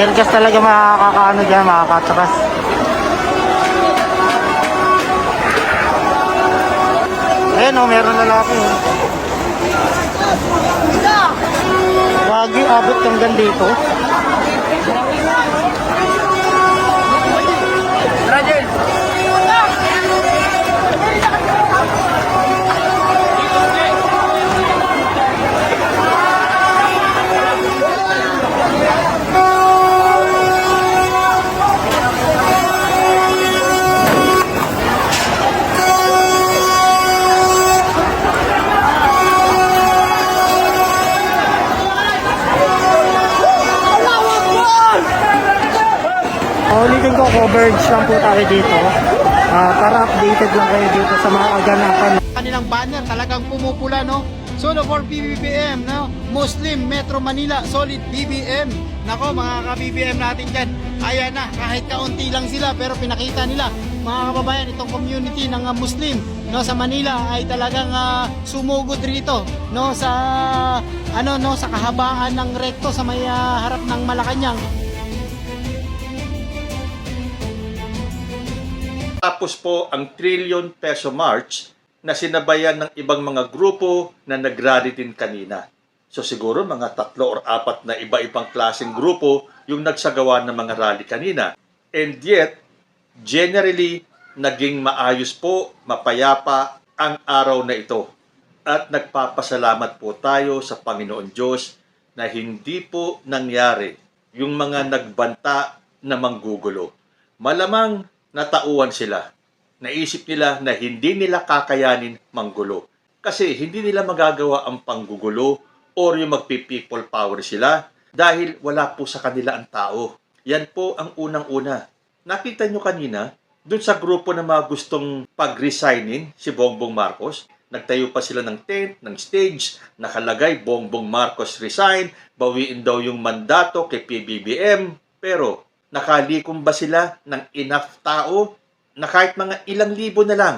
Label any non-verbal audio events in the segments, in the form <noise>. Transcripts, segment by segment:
Tirgas talaga makakakaano dyan, makakatras. Ayan o, meron lalaki o. Wagi, abot hanggang dito. Coverage lang po tayo dito. Ah, para updated lang kayo dito sa mga kaganapan. kanilang banner talagang pumupula no? Solo for BBM no? Muslim Metro Manila solid BBM nako mga ka-BBM natin dyan. Ayan na kahit kaunti lang sila pero pinakita nila mga kababayan itong community ng ah, Muslim no? Sa Manila ay talagang ah, sumugod rito no? Sa ano no? Sa kahabaan ng rekto sa may ah, harap ng Malacanang Tapos po ang trillion peso march na sinabayan ng ibang mga grupo na nagrally din kanina. So siguro mga tatlo or apat na iba-ibang klaseng grupo yung nagsagawa ng mga rally kanina. And yet, generally, naging maayos po, mapayapa ang araw na ito. At nagpapasalamat po tayo sa Panginoon Diyos na hindi po nangyari yung mga nagbanta na manggugulo. Malamang natauan sila. Naisip nila na hindi nila kakayanin manggulo. Kasi hindi nila magagawa ang panggugulo or yung magpi-people power sila dahil wala po sa kanila ang tao. Yan po ang unang-una. Nakita nyo kanina, dun sa grupo na mga gustong pag-resignin si Bongbong Marcos, nagtayo pa sila ng tent, ng stage, nakalagay Bongbong Marcos resign, bawiin daw yung mandato kay PBBM, pero nakalikom ba sila ng enough tao na kahit mga ilang libo na lang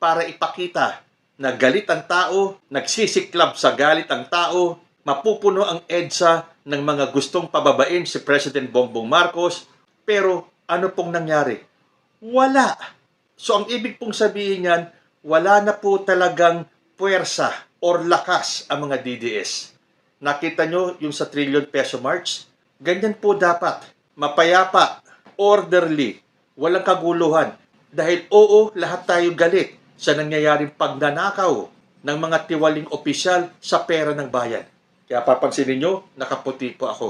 para ipakita na galit ang tao, nagsisiklab sa galit ang tao, mapupuno ang EDSA ng mga gustong pababain si President Bongbong Marcos, pero ano pong nangyari? Wala. So ang ibig pong sabihin yan, wala na po talagang puwersa or lakas ang mga DDS. Nakita nyo yung sa trillion peso march? Ganyan po dapat mapayapa, orderly, walang kaguluhan. Dahil oo, lahat tayo galit sa nangyayaring pagnanakaw ng mga tiwaling opisyal sa pera ng bayan. Kaya papansinin nyo, nakaputi po ako.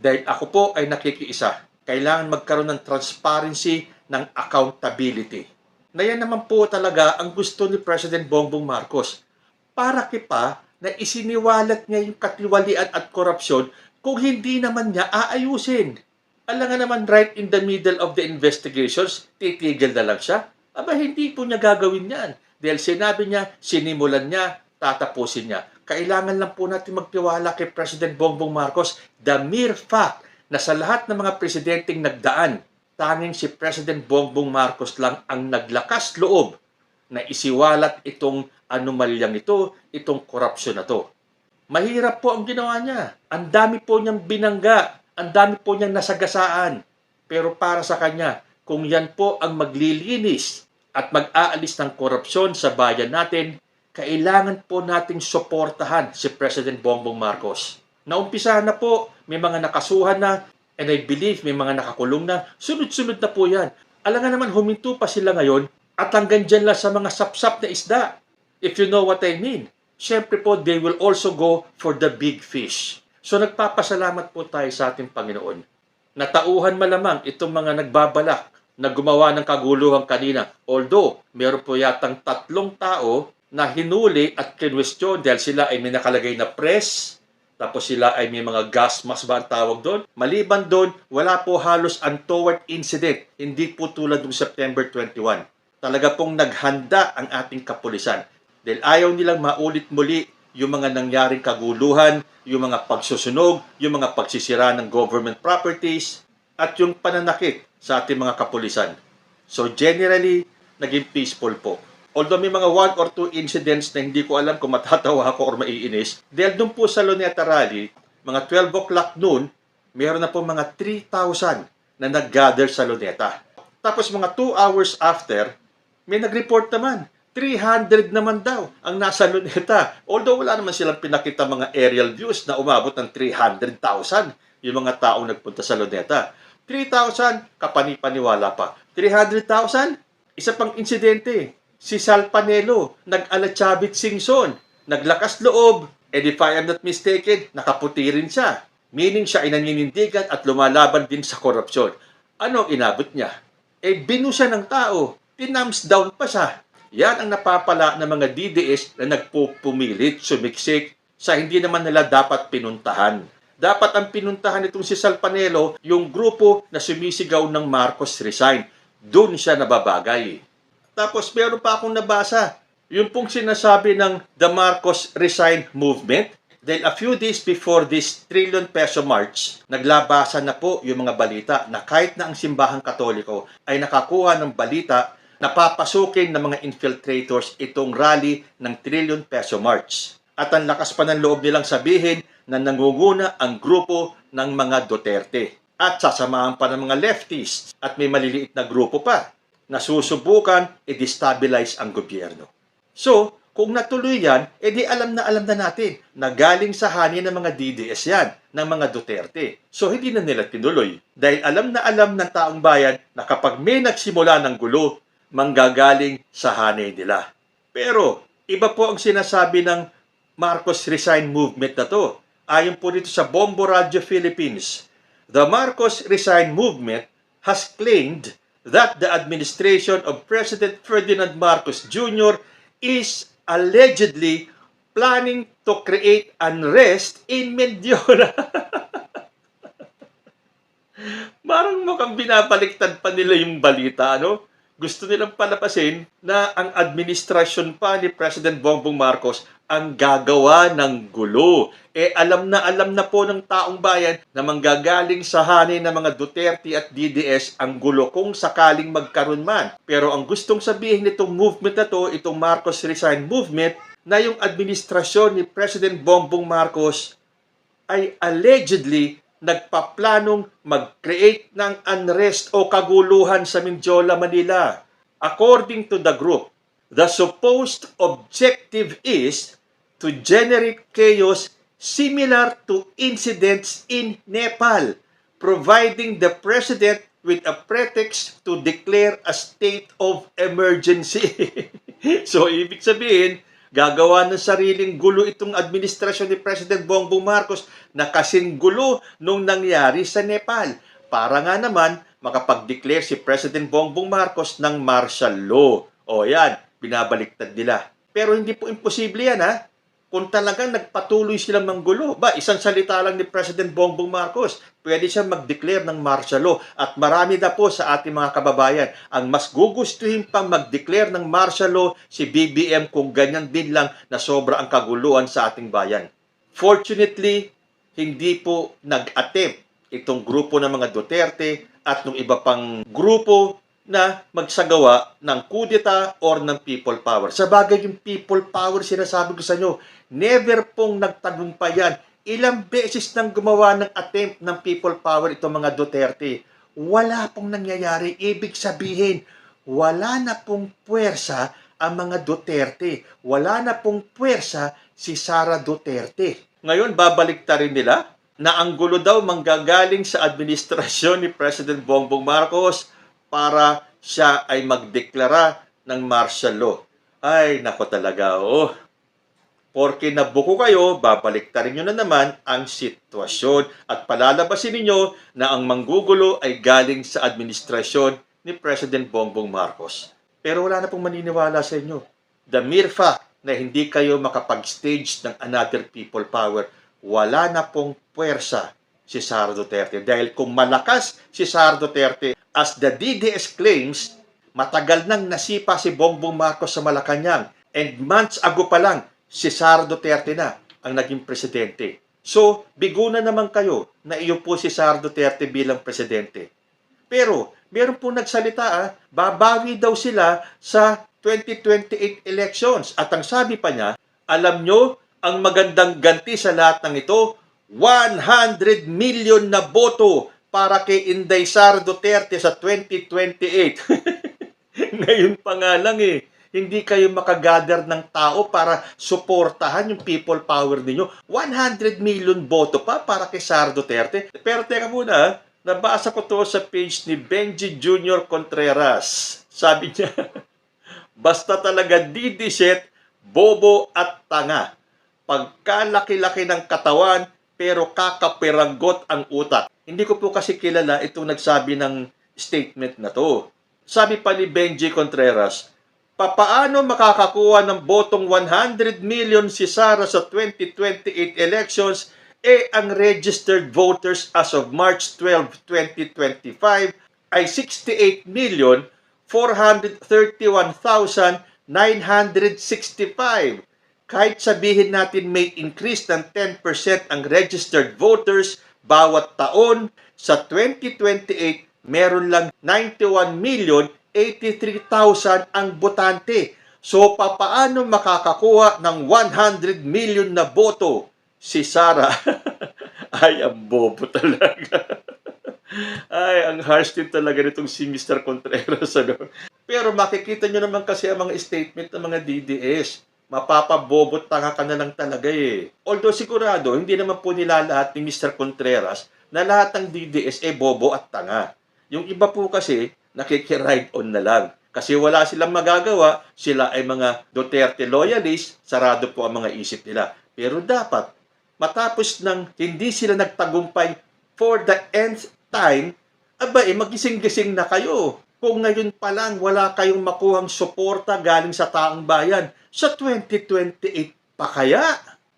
Dahil ako po ay nakikiisa. Kailangan magkaroon ng transparency ng accountability. Na yan naman po talaga ang gusto ni President Bongbong Marcos. Para kipa na isiniwalat niya yung katiwalian at korupsyon kung hindi naman niya aayusin alam nga naman right in the middle of the investigations, titigil na lang siya. Aba, hindi po niya gagawin yan. Dahil sinabi niya, sinimulan niya, tatapusin niya. Kailangan lang po natin magtiwala kay President Bongbong Marcos the mere fact na sa lahat ng mga presidenteng nagdaan, tanging si President Bongbong Marcos lang ang naglakas loob na isiwalat itong anomalyang ito, itong korupsyon na to. Mahirap po ang ginawa niya. Ang dami po niyang binangga ang dami po niyang nasagasaan. Pero para sa kanya, kung yan po ang maglilinis at mag-aalis ng korupsyon sa bayan natin, kailangan po nating suportahan si President Bongbong Marcos. Naumpisahan na po, may mga nakasuhan na, and I believe may mga nakakulong na, sunod-sunod na po yan. Alam nga naman, huminto pa sila ngayon at hanggang dyan lang sa mga sapsap na isda. If you know what I mean. Siyempre po, they will also go for the big fish. So nagpapasalamat po tayo sa ating Panginoon. Natauhan malamang itong mga nagbabalak na gumawa ng kaguluhan kanina. Although, meron po yatang tatlong tao na hinuli at kinwestiyon dahil sila ay may nakalagay na press, tapos sila ay may mga gas mask ba ang tawag doon. Maliban doon, wala po halos untoward incident. Hindi po tulad ng September 21. Talaga pong naghanda ang ating kapulisan. Dahil ayaw nilang maulit muli yung mga nangyaring kaguluhan, yung mga pagsusunog, yung mga pagsisira ng government properties, at yung pananakit sa ating mga kapulisan. So generally, naging peaceful po. Although may mga one or two incidents na hindi ko alam kung matatawa ako or maiinis, dahil doon po sa Luneta Rally, mga 12 o'clock noon, meron na po mga 3,000 na nag-gather sa Luneta. Tapos mga 2 hours after, may nag-report naman. 300 naman daw ang nasa Luneta. Although wala naman silang pinakita mga aerial views na umabot ng 300,000 yung mga taong nagpunta sa Luneta. 3,000, kapani-paniwala pa. 300,000, isa pang insidente. Si Sal Panelo, nag-alatsabit singson, naglakas loob, and if I am not mistaken, nakaputi rin siya. Meaning siya ay naninindigan at lumalaban din sa korupsyon. Ano inabot niya? Eh, binusa ng tao. Tinams down pa siya. Yan ang napapala ng mga DDS na nagpupumilit, sumiksik sa hindi naman nila dapat pinuntahan. Dapat ang pinuntahan nitong si Sal Panelo, yung grupo na sumisigaw ng Marcos resign. Doon siya nababagay. Tapos meron pa akong nabasa, yung pong sinasabi ng The Marcos Resign Movement, dahil a few days before this trillion peso march, naglabasan na po yung mga balita na kahit na ang simbahang katoliko ay nakakuha ng balita na papasukin ng mga infiltrators itong rally ng trillion peso march. At ang lakas pa ng loob nilang sabihin na nangunguna ang grupo ng mga Duterte. At sasamahan pa ng mga leftists at may maliliit na grupo pa na susubukan i-destabilize ang gobyerno. So, kung natuloy yan, edi alam na alam na natin na galing sa hani ng mga DDS yan, ng mga Duterte. So, hindi na nila tinuloy. Dahil alam na alam ng taong bayan na kapag may nagsimula ng gulo, manggagaling sa hani nila. Pero, iba po ang sinasabi ng Marcos Resign Movement na to. Ayon po dito sa Bombo Radio Philippines, the Marcos Resign Movement has claimed that the administration of President Ferdinand Marcos Jr. is allegedly planning to create unrest in Mendiola. <laughs> Parang mukhang binabaliktad pa nila yung balita, ano? Gusto nilang palapasin na ang administrasyon pa ni President Bongbong Marcos ang gagawa ng gulo. Eh alam na alam na po ng taong bayan na manggagaling sa hani ng mga Duterte at DDS ang gulo kung sakaling magkaroon man. Pero ang gustong sabihin nitong movement na to, itong Marcos Resign Movement, na yung administrasyon ni President Bongbong Marcos ay allegedly nagpaplanong mag-create ng unrest o kaguluhan sa Mindiola, Manila. According to the group, the supposed objective is to generate chaos similar to incidents in Nepal, providing the president with a pretext to declare a state of emergency. <laughs> so, ibig sabihin, gagawa ng sariling gulo itong administrasyon ni President Bongbong Marcos na kasing gulo nung nangyari sa Nepal. Para nga naman, makapag-declare si President Bongbong Marcos ng martial law. O yan, binabaliktad nila. Pero hindi po imposible yan ha. Kung talagang nagpatuloy silang manggulo, ba, isang salita lang ni President Bongbong Marcos, pwede siyang mag-declare ng martial law. At marami na po sa ating mga kababayan ang mas gugustuhin pang mag-declare ng martial law si BBM kung ganyan din lang na sobra ang kaguluhan sa ating bayan. Fortunately, hindi po nag-attempt itong grupo ng mga Duterte at ng iba pang grupo na magsagawa ng kudeta or ng people power. Sa bagay yung people power, sinasabi ko sa inyo, never pong nagtagumpay yan. Ilang beses nang gumawa ng attempt ng people power itong mga Duterte. Wala pong nangyayari. Ibig sabihin, wala na pong puwersa ang mga Duterte. Wala na pong puwersa si Sara Duterte. Ngayon, babalik rin nila na ang gulo daw manggagaling sa administrasyon ni President Bongbong Marcos para siya ay magdeklara ng martial law. Ay, nako talaga, oh. Porke nabuko kayo, babaliktarin nyo na naman ang sitwasyon at palalabasin ninyo na ang manggugulo ay galing sa administrasyon ni President Bongbong Marcos. Pero wala na pong maniniwala sa inyo. The mere fact na hindi kayo makapag-stage ng another people power, wala na pong puwersa si Sara Duterte. Dahil kung malakas si Sara Duterte, as the DDS claims, matagal nang nasipa si Bongbong Marcos sa Malacanang. And months ago pa lang, si Duterte na ang naging presidente. So, bigo na naman kayo na iyo po si Sara Duterte bilang presidente. Pero, meron po nagsalita, ah, babawi daw sila sa 2028 elections. At ang sabi pa niya, alam nyo, ang magandang ganti sa lahat ng ito, 100 million na boto para kay Inday Sara Duterte sa 2028. <laughs> Ngayon pa nga lang eh, hindi kayo makagather ng tao para suportahan yung people power ninyo. 100 million boto pa para kay Sara Duterte. Pero teka muna, ah, nabasa ko to sa page ni Benji Junior Contreras. Sabi niya, <laughs> basta talaga didiset, bobo at tanga. Pagkalaki-laki ng katawan, pero kakapiragot ang utak. Hindi ko po kasi kilala itong nagsabi ng statement na to. Sabi pa ni Benji Contreras, papaano makakakuha ng botong 100 million si Sara sa 2028 elections eh ang registered voters as of March 12, 2025 ay 68 million 431,965. Kahit sabihin natin may increase ng 10% ang registered voters bawat taon, sa 2028 meron lang 91 million 83,000 ang botante. So, papaano makakakuha ng 100 million na boto si Sara? <laughs> Ay, ang bobo talaga. <laughs> Ay, ang harsh din talaga nitong si Mr. Contreras. Ano? Pero makikita nyo naman kasi ang mga statement ng mga DDS. Mapapabobot tanga ka na lang talaga eh. Although sigurado, hindi naman po nila lahat ni Mr. Contreras na lahat ng DDS eh bobo at tanga. Yung iba po kasi, nakikiride on na lang. Kasi wala silang magagawa, sila ay mga Duterte loyalists, sarado po ang mga isip nila. Pero dapat, matapos ng hindi sila nagtagumpay for the nth time, aba eh, magising-gising na kayo. Kung ngayon pa lang wala kayong makuhang suporta galing sa taong bayan, sa 2028 pa kaya?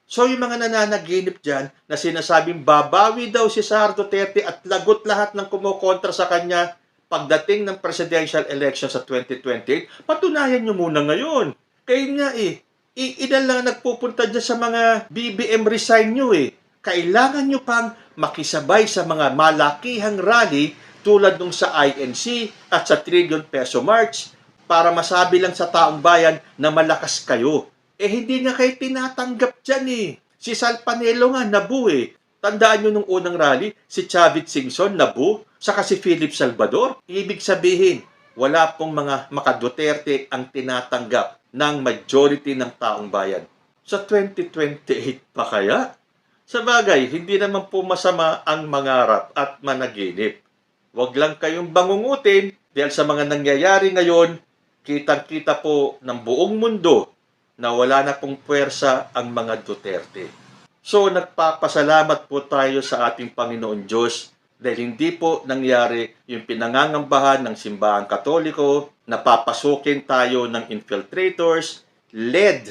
So yung mga nananaginip dyan na sinasabing babawi daw si Sara Duterte at lagot lahat ng kumukontra sa kanya pagdating ng presidential election sa 2028, patunayan nyo muna ngayon. Kayo nga eh, i- ilan lang nagpupunta dyan sa mga BBM resign nyo eh. Kailangan nyo pang makisabay sa mga malakihang rally tulad nung sa INC at sa Trillion Peso March para masabi lang sa taong bayan na malakas kayo. Eh hindi nga kayo tinatanggap dyan eh. Si Sal Panelo nga nabu eh. Tandaan nyo nung unang rally, si Chavit Singson nabu, saka si Philip Salvador. Ibig sabihin, wala pong mga makaduterte ang tinatanggap ng majority ng taong bayan. Sa 2028 pa kaya? Sa bagay, hindi naman po masama ang mangarap at managinip. Huwag lang kayong bangungutin dahil sa mga nangyayari ngayon, kitang-kita po ng buong mundo na wala na pong puwersa ang mga Duterte. So nagpapasalamat po tayo sa ating Panginoon Diyos dahil hindi po nangyari yung pinangangambahan ng simbahang katoliko na papasukin tayo ng infiltrators led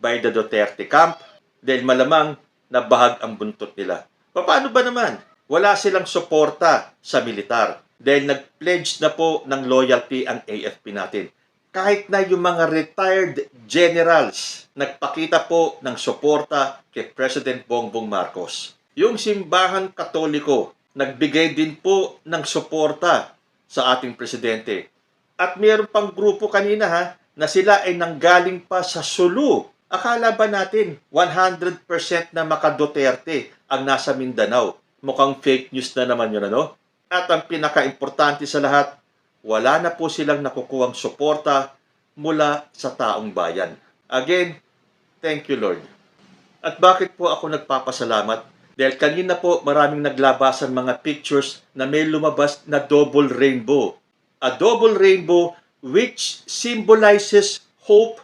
by the Duterte camp dahil malamang nabahag ang buntot nila. Paano ba naman? Wala silang suporta sa militar dahil nag-pledge na po ng loyalty ang AFP natin. Kahit na yung mga retired generals nagpakita po ng suporta kay President Bongbong Marcos. Yung simbahan katoliko nagbigay din po ng suporta sa ating presidente. At mayroon pang grupo kanina ha, na sila ay nanggaling pa sa Sulu. Akala ba natin 100% na makaduterte ang nasa Mindanao? Mukhang fake news na naman yun ano? At ang pinaka-importante sa lahat, wala na po silang nakukuhang suporta mula sa taong bayan. Again, thank you Lord. At bakit po ako nagpapasalamat? Dahil kanina po maraming naglabasan mga pictures na may lumabas na double rainbow. A double rainbow which symbolizes hope,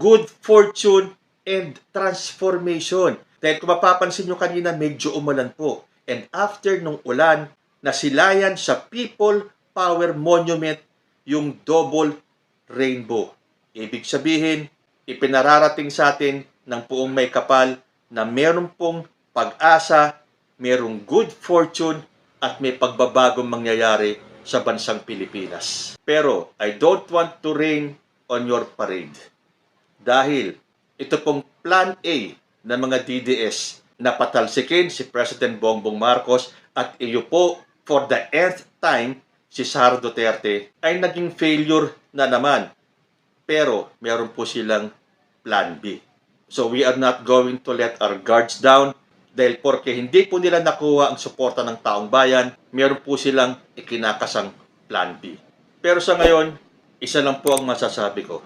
good fortune, and transformation. Dahil kung mapapansin nyo kanina, medyo umulan po. And after nung ulan, nasilayan sa People Power Monument yung double rainbow. Ibig sabihin, ipinararating sa atin ng puong may kapal na meron pong pag-asa, merong good fortune, at may pagbabagong mangyayari sa bansang Pilipinas. Pero I don't want to rain on your parade. Dahil ito pong Plan A ng mga DDS na patalsikin si President Bongbong Marcos at iyo po for the nth time si Sara Duterte ay naging failure na naman. Pero meron po silang Plan B. So we are not going to let our guards down. dahil porke hindi po nila nakuha ang suporta ng taong bayan, meron po silang ikinakasang plan B. Pero sa ngayon, isa lang po ang masasabi ko.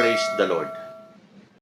Praise the Lord.